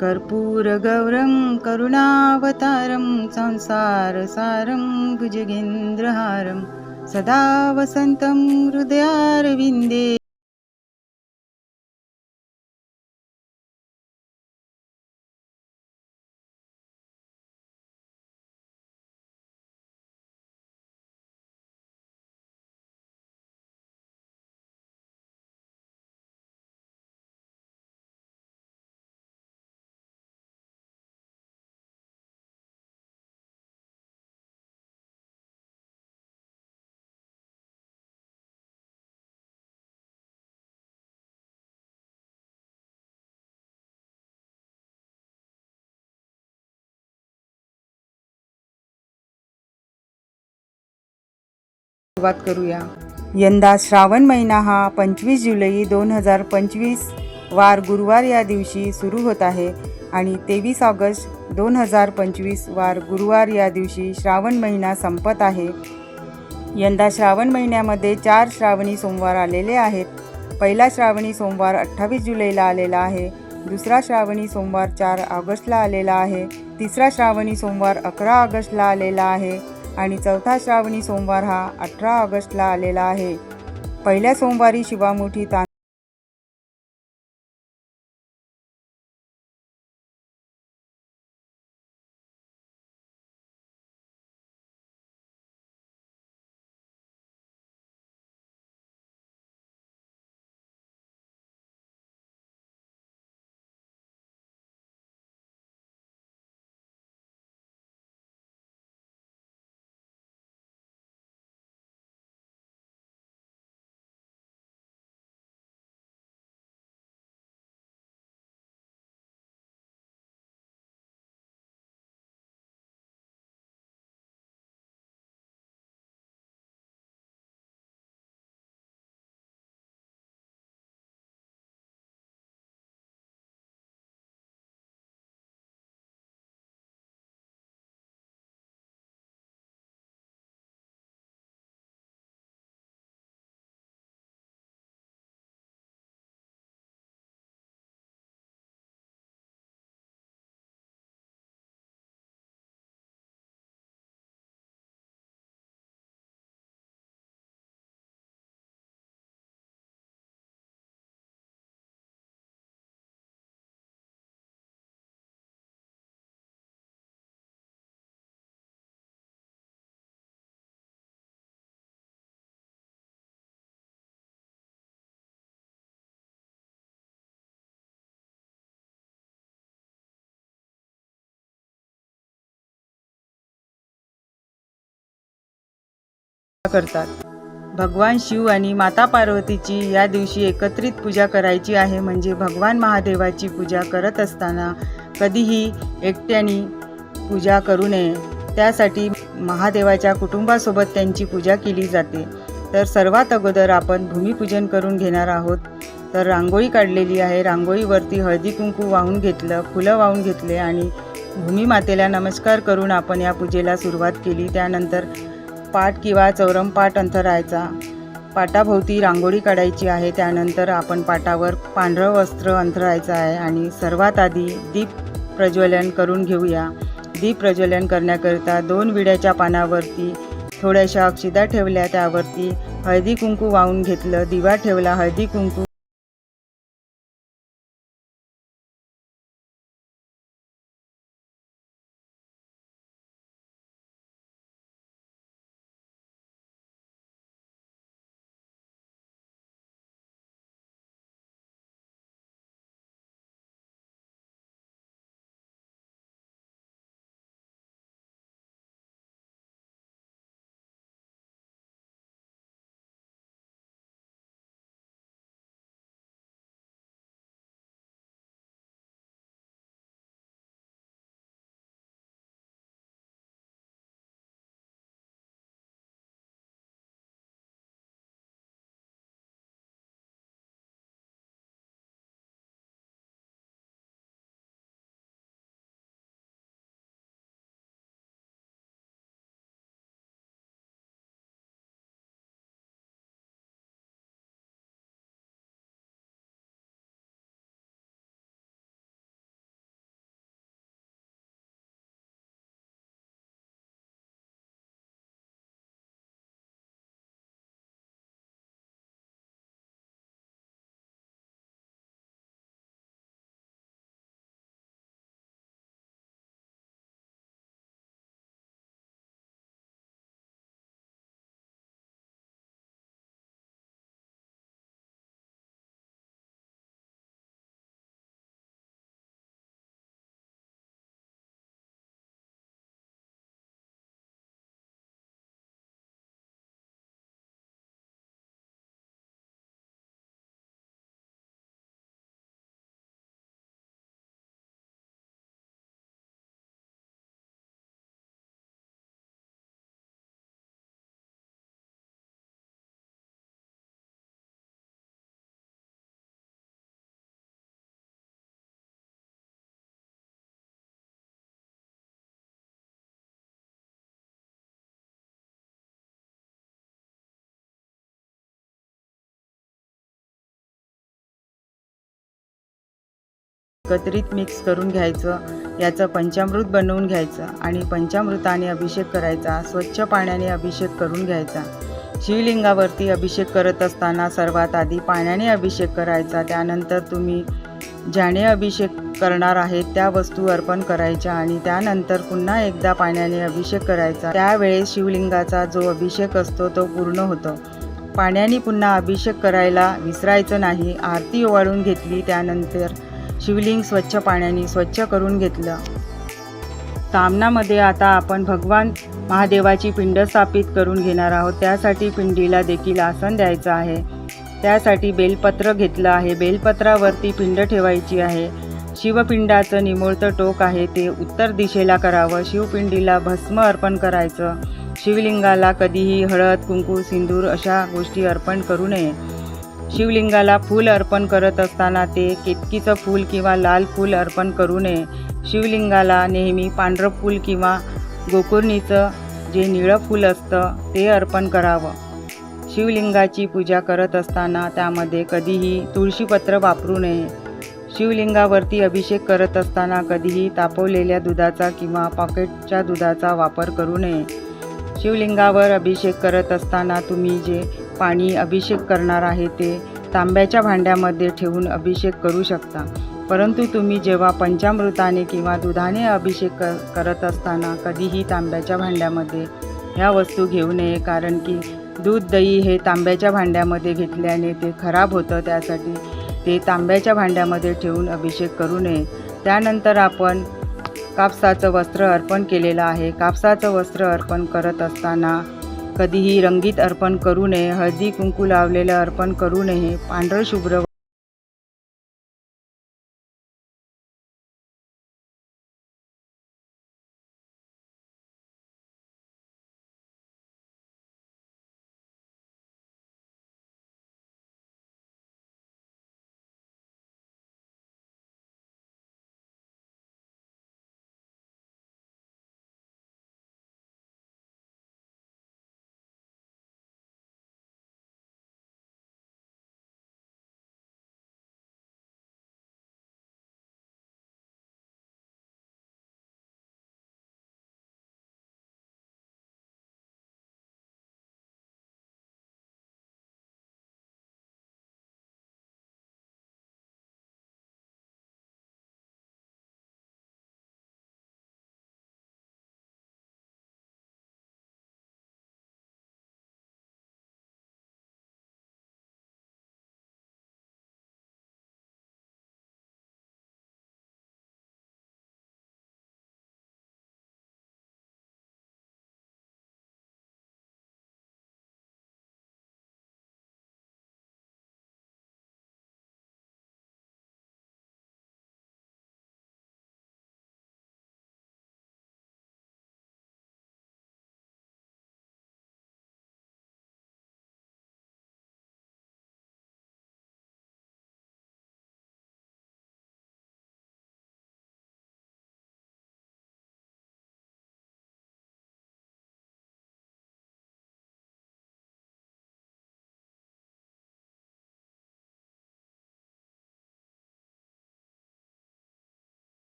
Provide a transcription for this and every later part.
कर्पूरगौरं करुणावतारं संसारसारं भुजगेन्द्रहारं सदा वसन्तं हृदयारविन्दे सुरुवात करूया. यंदा श्रावण महिना हा पंचवीस जुलै दोन हजार पंचवीस वार गुरुवार या दिवशी सुरू होत आहे आणि तेवीस ऑगस्ट दोन हजार पंचवीस वार गुरुवार या दिवशी श्रावण महिना संपत आहे. यंदा श्रावण महिन्यामध्ये चार श्रावणी सोमवार आलेले आहेत. पहिला श्रावणी सोमवार अठ्ठावीस जुलैला आलेला आहे. दुसरा श्रावणी सोमवार चार ऑगस्टला आलेला आहे. तिसरा श्रावणी सोमवार अकरा ऑगस्टला आलेला आहे. आणि चौथा श्रावणी सोमवार हा अठरा ऑगस्टला आलेला आहे. पहिल्या सोमवारी शिवामुठी तां करतात. भगवान शिव आणि माता पार्वतीची या दिवशी एकत्रित पूजा करायची आहे म्हणजे भगवान महादेवाची पूजा करत असताना कधीही एकट्याने पूजा करू नये. त्यासाठी महादेवाच्या कुटुंबासोबत त्यांची पूजा केली जाते. तर सर्वात अगोदर आपण भूमिपूजन करून घेणार आहोत. तर रांगोळी काढलेली आहे. रांगोळीवरती हळदी कुंकू वाहून घेतलं फुलं वाहून घेतले आणि भूमिमातेला नमस्कार करून आपण या पूजेला सुरुवात केली. त्यानंतर पाट किंवा चौरमपाट अंथरायचा पाटाभोवती रांगोळी काढायची आहे त्यानंतर आपण पाटावर पांढरं वस्त्र अंथरायचं आहे आणि सर्वात आधी दीप प्रज्वलन करून घेऊया. दीप प्रज्वलन करण्याकरिता दोन विड्याच्या पानावरती थोड्याशा अक्षिदा ठेवल्या त्यावरती हळदी कुंकू वाहून घेतलं दिवा ठेवला हळदी कुंकू एकत्रित मिक्स करून घ्यायचं याचं पंचामृत बनवून घ्यायचं आणि पंचामृताने अभिषेक करायचा स्वच्छ पाण्याने अभिषेक करून घ्यायचा. शिवलिंगावरती अभिषेक करत असताना सर्वात आधी पाण्याने अभिषेक करायचा त्यानंतर तुम्ही ज्याने अभिषेक करणार आहेत त्या वस्तू अर्पण करायच्या आणि त्यानंतर पुन्हा एकदा पाण्याने अभिषेक करायचा. त्यावेळेस शिवलिंगाचा जो अभिषेक असतो तो पूर्ण होतो. पाण्याने पुन्हा अभिषेक करायला विसरायचं नाही आरती ओवाळून घेतली त्यानंतर शिवलिंग स्वच्छ पाण्याने स्वच्छ करून घेतलं. सामनामध्ये आता आपण भगवान महादेवाची पिंड स्थापित करून घेणार आहोत. त्यासाठी पिंडीला देखील आसन द्यायचं आहे. त्यासाठी बेलपत्र घेतलं आहे. बेलपत्रावरती पिंड ठेवायची आहे. शिवपिंडाचं निमोळतं टोक आहे. ते उत्तर दिशेला करावं. शिवपिंडीला भस्म अर्पण करायचं. शिवलिंगाला कधीही हळद कुंकू सिंदूर अशा गोष्टी अर्पण करू नये. शिवलिंगाला फूल अर्पण करत असताना ते केतकीचं फूल किंवा लाल फूल अर्पण करू नये. शिवलिंगाला नेहमी पांढरं फूल किंवा गोकुर्णीचं जे निळं फूल असतं ते अर्पण करावं. शिवलिंगाची पूजा करत असताना त्यामध्ये कधीही तुळशीपत्र वापरू नये. शिवलिंगावरती अभिषेक करत असताना कधीही तापवलेल्या दुधाचा किंवा पॉकेटच्या दुधाचा वापर करू नये. शिवलिंगावर अभिषेक करत असताना तुम्ही जे पाणी अभिषेक करणार आहे ते तांब्याच्या भांड्यामध्ये ठेवून अभिषेक करू शकता. परंतु तुम्ही जेव्हा पंचामृताने किंवा दुधाने अभिषेक क करत असताना कधीही तांब्याच्या भांड्यामध्ये ह्या वस्तू घेऊ नये कारण की दूध दही हे तांब्याच्या भांड्यामध्ये घेतल्याने ते खराब होतं त्यासाठी ते तांब्याच्या भांड्यामध्ये ठेवून अभिषेक करू नये. त्यानंतर आपण कापसाचं वस्त्र अर्पण केलेलं आहे. कापसाचं वस्त्र अर्पण करत असताना कधीही रंगीत अर्पण करू नये हळदी कुंकू लावलेलं अर्पण करू नये पांढरं शुभ्र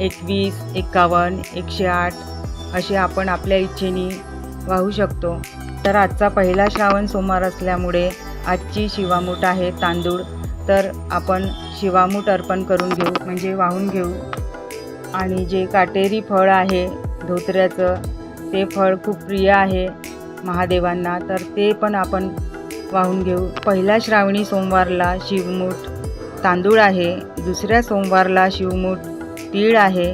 एकवीस एकावन्न एकशे आठ असे आपण आपल्या इच्छेने वाहू शकतो. तर आजचा पहिला श्रावण सोमवार असल्यामुळे आजची शिवामूठ आहे तांदूळ. तर आपण शिवामूठ अर्पण करून घेऊ म्हणजे वाहून घेऊ. आणि जे काटेरी फळ आहे धोत्र्याचं ते फळ खूप प्रिय आहे महादेवांना. तर ते पण आपण वाहून घेऊ. पहिल्या श्रावणी सोमवारला शिवमूठ तांदूळ आहे. दुसऱ्या सोमवारला शिवमूठ तीळ आहे.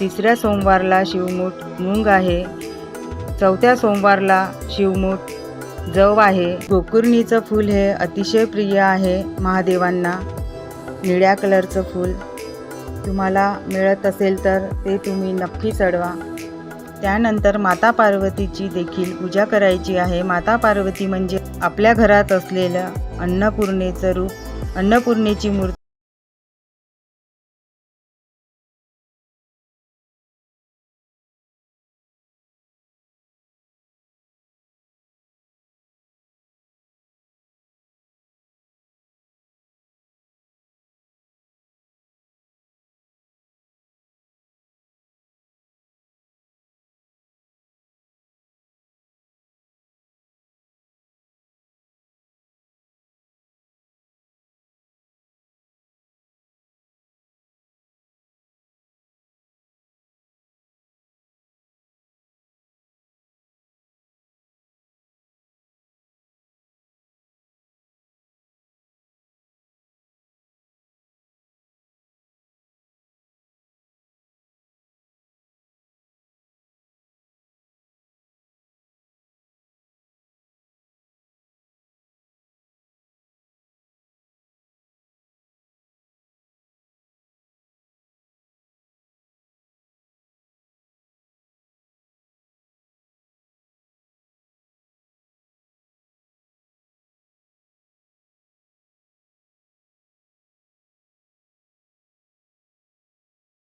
तिसऱ्या सोमवारला शिवमूठ मूंग आहे. चौथ्या सोमवारला शिवमूठ जव आहे. गोकुर्णीचं फूल हे अतिशय प्रिय आहे महादेवांना. निळ्या कलरचं फूल. तुम्हाला मिळत असेल तर ते तुम्ही नक्की चढवा. त्यानंतर माता पार्वतीची देखील पूजा करायची आहे. माता पार्वती म्हणजे आपल्या घरात असलेलं अन्नपूर्णेचं रूप. अन्नपूर्णेची मूर्ती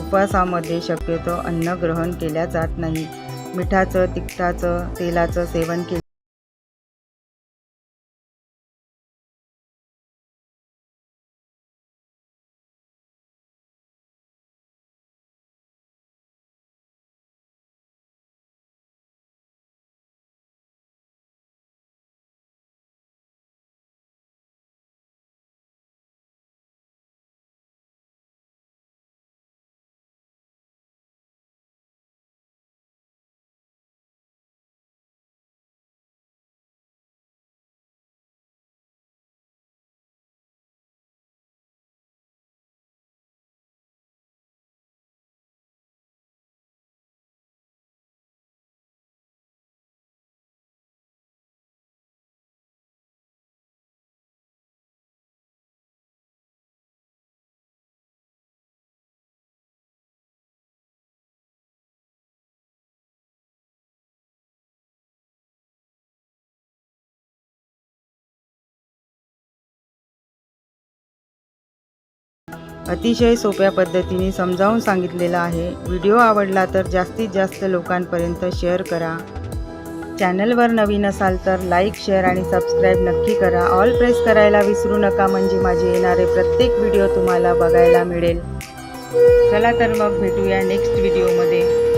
उपवासामध्ये शक्यतो अन्न ग्रहण केल्या जात नाही. मिठाचं तिखटाचं तेलाचं सेवन केलं अतिशय सोप्या पद्धतीने समजावून सांगितलेलं आहे. व्हिडिओ आवडला तर जास्तीत जास्त लोकांपर्यंत शेअर करा. चॅनलवर नवीन असाल तर लाईक शेअर आणि सबस्क्राईब नक्की करा. ऑल प्रेस करायला विसरू नका म्हणजे माझे येणारे प्रत्येक व्हिडिओ तुम्हाला बघायला मिळेल. चला तर मग भेटूया नेक्स्ट व्हिडिओमध्ये.